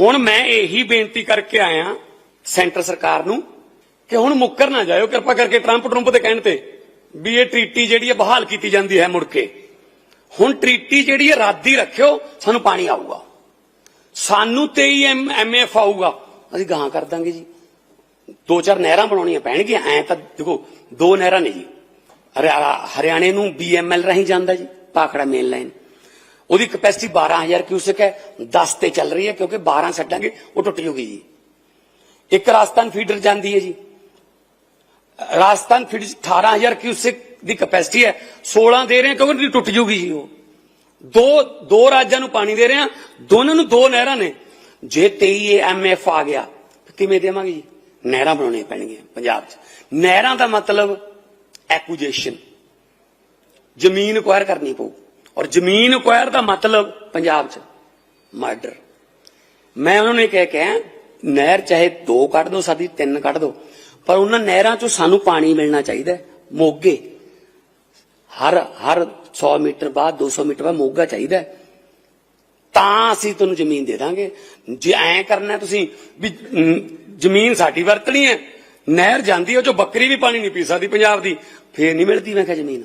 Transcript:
ਹੁਣ ਮੈਂ ਇਹੀ ਬੇਨਤੀ ਕਰਕੇ ਆਇਆ ਸੈਂਟਰ ਸਰਕਾਰ ਨੂੰ ਕਿ ਹੁਣ ਮੁੱਕਰ ਨਾ ਜਾਇਓ, ਕਿਰਪਾ ਕਰਕੇ ਟਰੰਪ ਟਰੰਪ ਦੇ ਕਹਿਣ ਤੇ ਵੀ ਇਹ ਟ੍ਰੀਟੀ ਜਿਹੜੀ ਹੈ ਬਹਾਲ ਕੀਤੀ ਜਾਂਦੀ ਹੈ ਮੁੜ ਕੇ। ਹੁਣ ਟ੍ਰੀਟੀ ਜਿਹੜੀ ਹੈ ਰੱਦ ਰੱਖਿਓ, ਸਾਨੂੰ ਪਾਣੀ ਆਊਗਾ। ਸਾਨੂੰ 23 ਐਮ ਐਮਐਫ ਆਊਗਾ। ਅਸੀਂ ਗਾਂ ਕਰ ਦਾਂਗੇ ਜੀ। ਦੋ ਚਾਰ ਨਹਿਰਾਂ ਬਣਾਉਣੀਆਂ ਪੈਣਗੀਆਂ, ਐ ਤਾਂ ਦੇਖੋ, ਦੋ ਨਹਿਰਾਂ ਨੇ ਜੀ। ਹਰਿਆ- ਹਰਿਆਣੇ ਨੂੰ ਬੀਐਮਐਲ ਰਾਹੀਂ ਜਾਂਦਾ ਜੀ, ਪਾਖੜਾ ਮੇਨ ਲਾਈਨ ਉਹਦੀ ਕਪੈਸਿਟੀ 12000 ਕਿਊਸਕ ਹੈ। 10 ਤੇ ਚੱਲ ਰਹੀ ਹੈ ਕਿਉਂਕਿ 12 ਛੱਡਾਂਗੇ, ਉਹ ਟੁੱਟ ਜੂਗੀ ਜੀ। ਇੱਕ ਰਾਜਸਥਾਨ ਫੀਡਰ ਜਾਂਦੀ ਹੈ ਜੀ। ਰਾਜਸਥਾਨ ਫੀਡਰ 18000 ਕਿਊਸਕ ਦੀ ਕਪੈਸਿਟੀ ਹੈ। 16 ਦੇ ਰਹੇ ਕਿਉਂਕਿ ਟੁੱਟ ਜੂਗੀ ਜੀ ਉਹ। ਦੋ ਦੋ ਰਾਜਾਂ ਨੂੰ ਪਾਣੀ ਦੇ ਰਹੇ ਹਾਂ। ਦੋਨਾਂ ਨੂੰ ਦੋ ਨਹਿਰਾਂ ਨੇ। ਜੇ 23 ਐਮਐਫ ਆ ਗਿਆ ਕਿਵੇਂ ਦੇਵਾਂਗੇ ਜੀ? ਨਹਿਰਾਂ ਬਣਾਉਣੀਆਂ ਪੈਣਗੀਆਂ ਪੰਜਾਬ 'ਚ। ਨਹਿਰਾਂ ਦਾ ਮਤਲਬ ਐਕੁਜੀਸ਼ਨ ਜ਼ਮੀਨ ਅਕਵਾਇਰ ਕਰਨੀ ਪਊ। ਔਰ ਜ਼ਮੀਨ ਅਕਵਾਇਰ ਦਾ ਮਤਲਬ ਪੰਜਾਬ 'ਚ ਮਰਡਰ। ਮੈਂ ਉਹਨਾਂ ਨੂੰ ਇਹ ਕਹਿ ਕੇ ਨਹਿਰ ਚਾਹੇ ਦੋ ਕੱਢ ਦੋ ਸਾਡੀ, ਤਿੰਨ ਕੱਢ ਦੋ, ਪਰ ਉਹਨਾਂ ਨਹਿਰਾਂ 'ਚੋਂ ਸਾਨੂੰ ਪਾਣੀ ਮਿਲਣਾ ਚਾਹੀਦਾ ਮੋਗੇ। ਹਰ ਹਰ 100 ਮੀਟਰ ਬਾਅਦ 200 ਮੀਟਰ ਬਾਅਦ ਮੋਗਾ ਚਾਹੀਦਾ ਤਾਂ ਅਸੀਂ ਤੁਹਾਨੂੰ ਜ਼ਮੀਨ ਦੇ ਦਾਂਗੇ। ਜੇ ਐਂ ਕਰਨਾ ਤੁਸੀਂ ਵੀ ਜ਼ਮੀਨ ਸਾਡੀ ਵਰਤਣੀ ਹੈ, ਨਹਿਰ ਜਾਂਦੀ ਹੈ, ਉਹ ਚੋਂ ਬੱਕਰੀ ਵੀ ਪਾਣੀ ਨਹੀਂ ਪੀ ਸਕਦੀ ਪੰਜਾਬ ਦੀ, ਫੇਰ ਨਹੀਂ ਮਿਲਦੀ। ਮੈਂ ਕਿਹਾ ਜ਼ਮੀਨ।